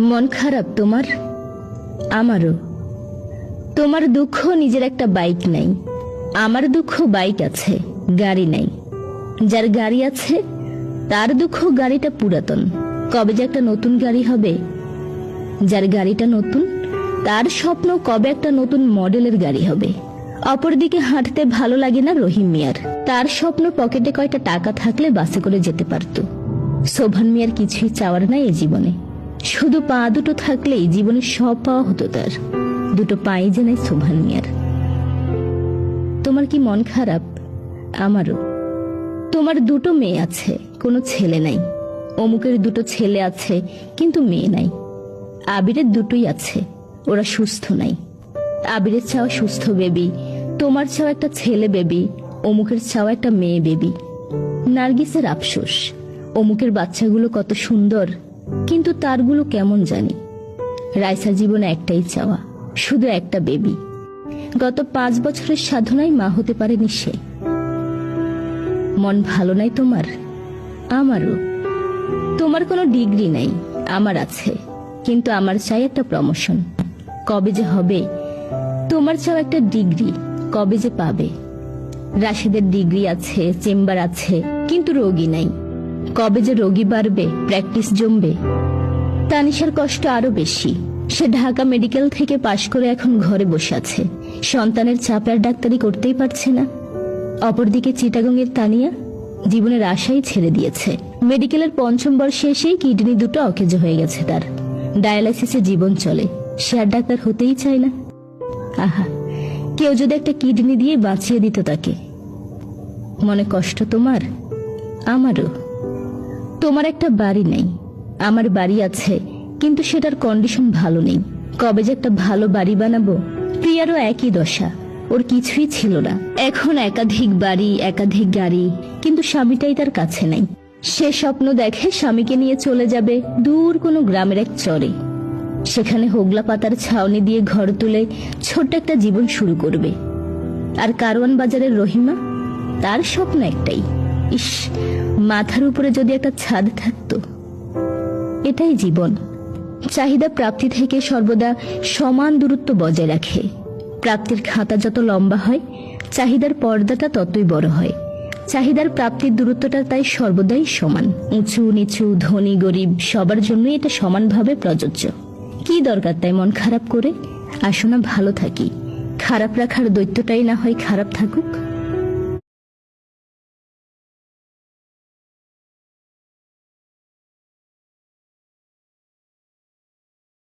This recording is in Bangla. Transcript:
মন খারাপ তোমার? আমারও। তোমার দুঃখ নিজের একটা বাইক নাই। আমার দুঃখ বাইক আছে, গাড়ি নাই। যার গাড়ি আছে, তার দুঃখ গাড়িটা পুরাতন। কবে যে একটা নতুন গাড়ি হবে? যার গাড়িটা নতুন, তার স্বপ্ন কবে একটা নতুন মডেলের গাড়ি হবে? অপরদিকে হাঁটতে ভালো লাগে না রহিম মিয়ার। তার স্বপ্ন পকেটে কয়টা টাকা থাকলে বাসে করে যেতে পারতো। শোভান মিয়ার কিছুই চাওয়ার নাই এই জীবনে। শুধু পা দুটো থাকলেই জীবনে সব পাওয়া হতো তার। দুটো পাই যে নাই শোভান মিয়ার তোমার কি মন খারাপ? আমারও। তোমার দুটো মেয়ে আছে, কোনো ছেলে নাই। অমুকের দুটো ছেলে আছে, কিন্তু মেয়ে নাই। আবিরের দুটোই আছে, ওরা সুস্থ নাই। আবিরের চাওয়া সুস্থ বেবি, তোমার চাওয়া একটা ছেলে বেবি, অমুকের চাওয়া একটা মেয়ে বেবি। নার্গিসের আফসোস, অমুকের বাচ্চাগুলো কত সুন্দর। কিন্তু তারগুলো কেমন জানি? রাইসা জীবনে একটাই চাওয়া, শুধু একটা বেবি। গত পাঁচ বছরের সাধনায় মা হতে পারেনি সে। মন ভালো নাই তোমার? আমারও। তোমার কোনো ডিগ্রি নাই, আমার আছে, কিন্তু আমার চাই একটা প্রমোশন কবে যে হবে? তোমার চাও একটা ডিগ্রি, কবে যে পাবে? রাশেদের ডিগ্রি আছে, চেম্বার আছে, কিন্তু রোগী নাই। কবে যে রোগী বাড়বে প্র্যাকটিস জমবে তানিশার কষ্ট আরও বেশি। সে ঢাকা মেডিকেল থেকে পাশ করে এখন ঘরে বসে আছে। সন্তানের চাপের ডাক্তারি করতেই পারছে না। অপরদিকে চিটাগংয়ের তানিয়া জীবনের আশাই ছেড়ে দিয়েছে। মেডিকেলের পঞ্চম বর্ষে এসেই কিডনি দুটো অকেজো হয়ে গেছে তার। ডায়ালাইসিসে জীবন চলে। সে আর ডাক্তার হতেই চায় না। আহা, কেউ যদি একটা কিডনি দিয়ে বাঁচিয়ে দিত তাকে। মনে কষ্ট তোমার, আমারও। তোমার একটা বাড়ি নেই। আমার বাড়ি আছে, কিন্তু সেটার কন্ডিশন ভালো নেই। কবে যে একটা ভালো বাড়ি বানাবো, প্রিয়ারও একই দশা। ওর কিছুই ছিল না। এখন একাধিক বাড়ি, একাধিক গাড়ি, কিন্তু স্বামীটাই তার কাছে নাই। সে স্বপ্ন দেখে স্বামীকে নিয়ে চলে যাবে দূর কোনো গ্রামের এক চরে। সেখানে হোগলা পাতার ছাউনি দিয়ে ঘর তুলে ছোট্ট একটা জীবন শুরু করবে। আর কারওয়ান বাজারের রহিমা, তার স্বপ্ন একটাই। ইস, মাথার উপরে যদি একটা ছাদ থাকতো, এটাই জীবন। চাহিদা প্রাপ্তি থেকে সর্বদা সমান দূরত্ব বজায় রাখে। প্রাপ্তির খাতা যত লম্বা হয়, চাহিদার পর্দাটা ততই বড় হয়। চাহিদার প্রাপ্তির দূরত্বটা তাই সর্বদাই সমান। উঁচু, নিচু, ধনী, গরিব, সবার জন্যই এটা সমানভাবে প্রযোজ্য। কি দরকার তাই মন খারাপ করে? আসো না, ভালো থাকি। খারাপ রাখার দৈত্যটাই না হয় খারাপ থাকুক।